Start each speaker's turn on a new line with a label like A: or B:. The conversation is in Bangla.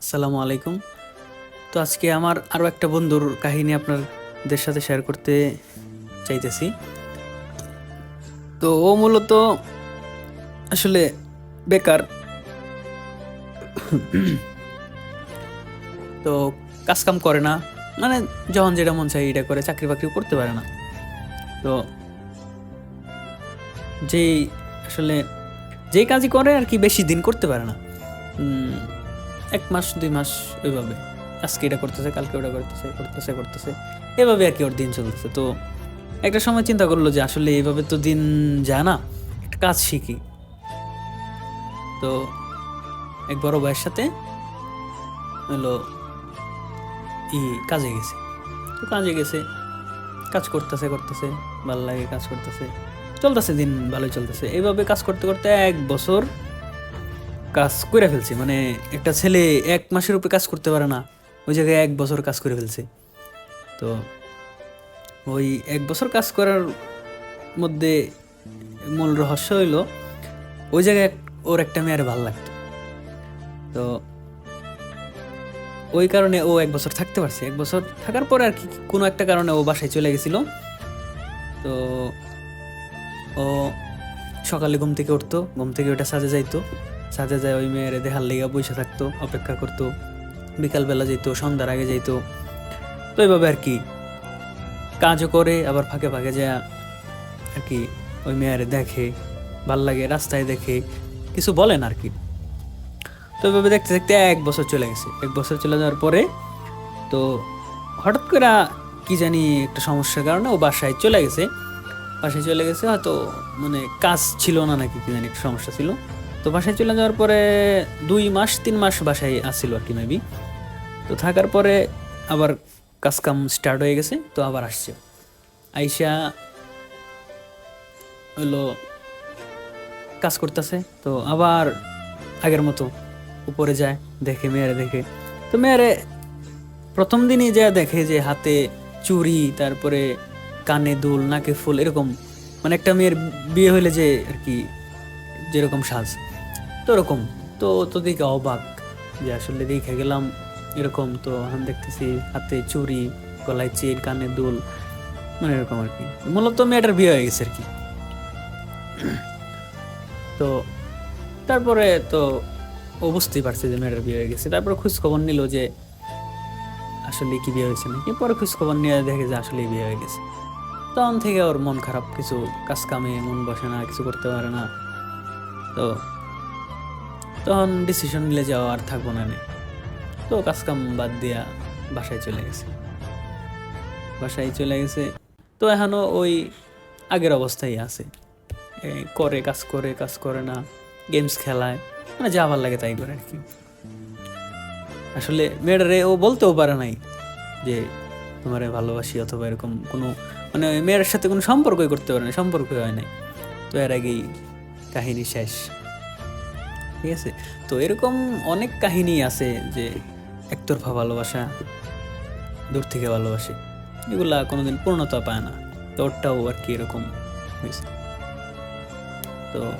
A: আসসালামু আলাইকুম। তো আজকে আমার আরও একটা বন্ধুর কাহিনী আপনাদের সাথে শেয়ার করতে চাইতেছি। তো ও মূলত আসলে বেকার। তো কাজ কাম করে না। মানে যখন যেটা মন চাই এটা করে, চাকরি বাকরি করতে পারে না। তো যেই আসলে যেই কাজই করে আর কি বেশি দিন করতে পারে না। এক মাস, দুই মাস ওইভাবে। আজকে এটা করতেছে, কালকে ওটা করতেছে করতেছে করতেছে। এভাবে আর কি ওর দিন চলতেছে। তো একটা সময় চিন্তা করল যে আসলে এইভাবে তো দিন যায় না, একটা কাজ শিখি। তো এক বড় ভাইয়ের সাথে হলো ই কাজে গেছে। তো কাজে গেছে, কাজ করতেছে করতেছে, ভালো লাগে কাজ করতেছে। চলতেছে দিন, ভালোই চলতেছে। এইভাবে কাজ করতে করতে এক বছর কাজ করে ফেলছে মানে একটা ছেলে এক মাসের উপরে কাজ করতে পারে না, ওই জায়গায় এক বছর কাজ করে ফেলছে। তো ওই এক বছর কাজ করার মধ্যে মূল রহস্য হইল, ওই জায়গায় ওর একটা মেয়ের ভালো লাগতো। তো ওই কারণে ও এক বছর থাকতে পারছে। এক বছর থাকার পরে আর কি কোনো একটা কারণে ও বাসায় চলে গেছিল। তো ও সকালে ঘুম থেকে উঠতো, ঘুম থেকে ওটা সাজে যাইতো। সাজে যায় ওই মেয়ের দেখার লেগে বসে থাকতো, অপেক্ষা করতো। বিকালবেলা যেত সন্ধ্যার আগে যেত তো এইভাবে আর কি। কাজও করে, আবার ফাঁকে ফাঁকে যায়, আর কি ওই মেয়ের দেখে, ভালো লাগে, রাস্তায় দেখে, কিছু বলেন আর কি। তো এভাবে দেখতে দেখতে এক বছর চলে গেছে। এক বছর চলে যাওয়ার পরে তো হঠাৎ করে কি জানি একটা সমস্যার কারণে ও বাসায় চলে গেছে। বাসায় চলে গেছে, হয়তো মানে কাজ ছিল না নাকি, কি জানি একটা সমস্যা ছিল। তো বাসায় চলে যাওয়ার পরে দুই মাস, তিন মাস বাসায় আসছিল আর কি মেবি তো থাকার পরে আবার কাজ কাম স্টার্ট হয়ে গেছে, তো আবার আসছে। আইসা হলো কাজ করতেছে, তো আবার আগের মতো উপরে যায়, দেখে মেয়েরে দেখে। তো মেয়েরে প্রথম দিনই যা দেখে যে হাতে চুরি তারপরে কানে দুল, নাকে ফুল, এরকম। মানে একটা মেয়ের বিয়ে হলে যে আর কি, যেরকম সাজ। তো ওরকম তো তো দেখে অবাক যে আসলে দেখে গেলাম এরকম। তো আমি দেখতেছি হাতে চুড়ি, গলায় চেন, কানে দুল মানে এরকম আর কি। মূলত মেয়েটার বিয়ে হয়ে গেছে আর কি। তো তারপরে তো ও বুঝতেই পারছে যে মেয়েটার বিয়ে হয়ে গেছে। তারপরে খোঁজ খবর নিল যে আসলে কি বিয়ে হয়েছে নাকি? পরে খোঁজ খবর নিয়ে দেখে যে আসলে বিয়ে হয়ে গেছে। তখন থেকে ওর মন খারাপ, কিছু কাজ কামে মন বসে না, কিছু করতে পারে না। তো তখন ডিসিশন নিলে যাওয়া আর থাকব না। তো কাজ কাম বাদ দিয়া বাসায় চলে গেছে। বাসায় চলে গেছে। তো এখনও ওই আগের অবস্থায় আছে। করে, কাজ করে কাজ করে না গেমস খেলায়। মানে যা ভালো লাগে তাই করে আর কি আসলে মেয়েটারে ও বলতেও পারে নাই যে, তোমারে ভালোবাসি অথবা এরকম কোনো মানে মেয়ের সাথে কোনো সম্পর্কই করতে পারে না, সম্পর্কই হয় নাই। তো এর আগেই কাহিনী শেষ। ঠিক আছে? তো এরকম অনেক কাহিনী আছে যে একতরফা ভালোবাসা, দূর থেকে ভালোবাসে। এগুলা কোনোদিন পূর্ণতা পায় না। তো ওরটাও আর কি এরকম হয়েছে। তো